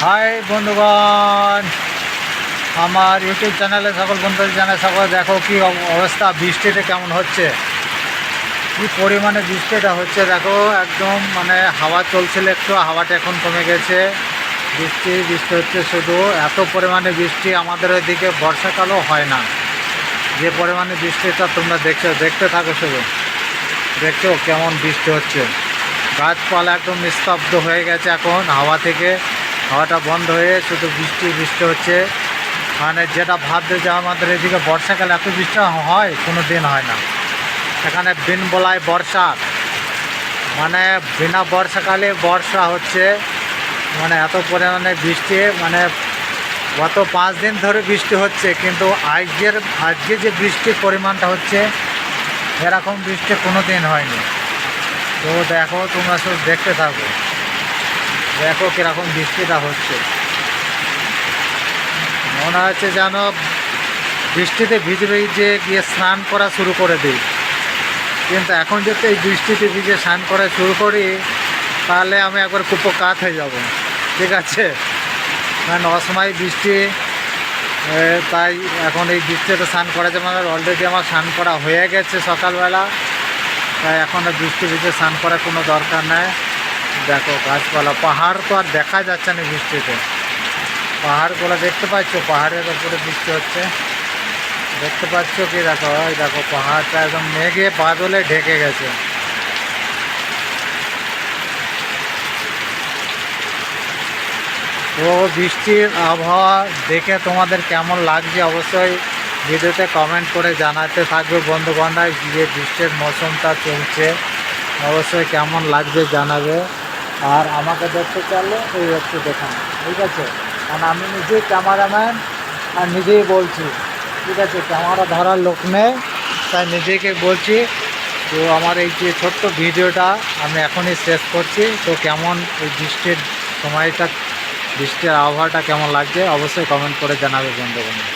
High বন্ধুগণ, আমার YouTube চ্যানেলে সকল বন্ধুদের জানাই সকল দেখো কি অব- অবস্থা বৃষ্টিটা কেমন হচ্ছে? কি পরিমাণে বৃষ্টিটা হচ্ছে? দেখো, একদম মানে হাওয়া চলছিল একটু হাওয়াটা এখন কমে গেছে। বৃষ্টি বৃষ্টি হচ্ছে শুধু এত পরিমাণে বৃষ্টি আমাদের ওইদিকে বর্ষাকালও হয় না। যে পরিমাণে বৃষ্টিটা তোমরা দেখছ, দেখতে থাকো শুধু। দেখছ কেমন বৃষ্টি হচ্ছে। গাছপালা একদম নিস্তব্ধ হয়ে গেছে এখন হাওয়া থেকে। হাওয়াটা বন্ধ হয়ে শুধু বৃষ্টি বৃষ্টি হচ্ছে। মানে যেটা ভাবছে যে আমাদের এদিকে বর্ষাকালে এত বৃষ্টি হয়, কোনো দিন হয় না। এখানে বিন বলায় বর্ষা। মানে বিনা বর্ষাকালে বর্ষা হচ্ছে। মানে এত পরিমাণে বৃষ্টি মানে গত পাঁচ দিন ধরে বৃষ্টি হচ্ছে, কিন্তু আজকের, আজকে যে বৃষ্টির পরিমাণটা হচ্ছে, এরকম বৃষ্টি কোনো দিন হয়নি। তো দেখো তোমরা সব দেখতে থাকো। দেখো কীরকম বৃষ্টিটা হচ্ছে। মনে হচ্ছে যেন বৃষ্টিতে ভিজে ভিজে গিয়ে স্নান করা শুরু করে দিই। কিন্তু এখন যদি এই বৃষ্টিতে ভিজে স্নান করা শুরু করি, তাহলে আমি একবার কুপকাত হয়ে যাব। ঠিক আছে? কারণ অসময় বৃষ্টি তাই এখন এই বৃষ্টিতে স্নান করা যাবে আমার অলরেডি আমার স্নান করা হয়ে গেছে সকালবেলা। তাই এখন বৃষ্টি ভিজে স্নান করার কোনো দরকার নেই। দেখো, গাছপালা, পাহাড় তো আর দেখা যাচ্ছে না বৃষ্টিতে। পাহাড়গুলো দেখতে পাচ্ছ? পাহাড়ের ওপরে বৃষ্টি হচ্ছে। দেখতে পাচ্ছ কি? দেখো, ওই দেখো, পাহাড়টা একদম মেঘে বাদলে ঢেকে গেছে। তো বৃষ্টির আবহাওয়া দেখে তোমাদের কেমন লাগছে অবশ্যই ভিডিওতে কমেন্ট করে জানাতে থাকবে বন্ধু বান্ধব যে বৃষ্টির মৌসুমটা চলছে, অবশ্যই কেমন লাগবে জানাবে। আর আমাকে দেখতে চাইলে এই একটু দেখান, ঠিক আছে? কারণ আমি নিজেই ক্যামেরাম্যান আর নিজেই বলছি, ঠিক আছে? ক্যামেরা ধরার লোক নেই, তাই নিজেকে বলছি তো আমার এই যে ছোট্ট ভিডিওটা আমি এখনই শেষ করছি। তো কেমন এই বৃষ্টির সময়টা, বৃষ্টির আবহাওয়াটা কেমন লাগছে? অবশ্যই কমেন্ট করে জানাবে বন্ধু বন্ধু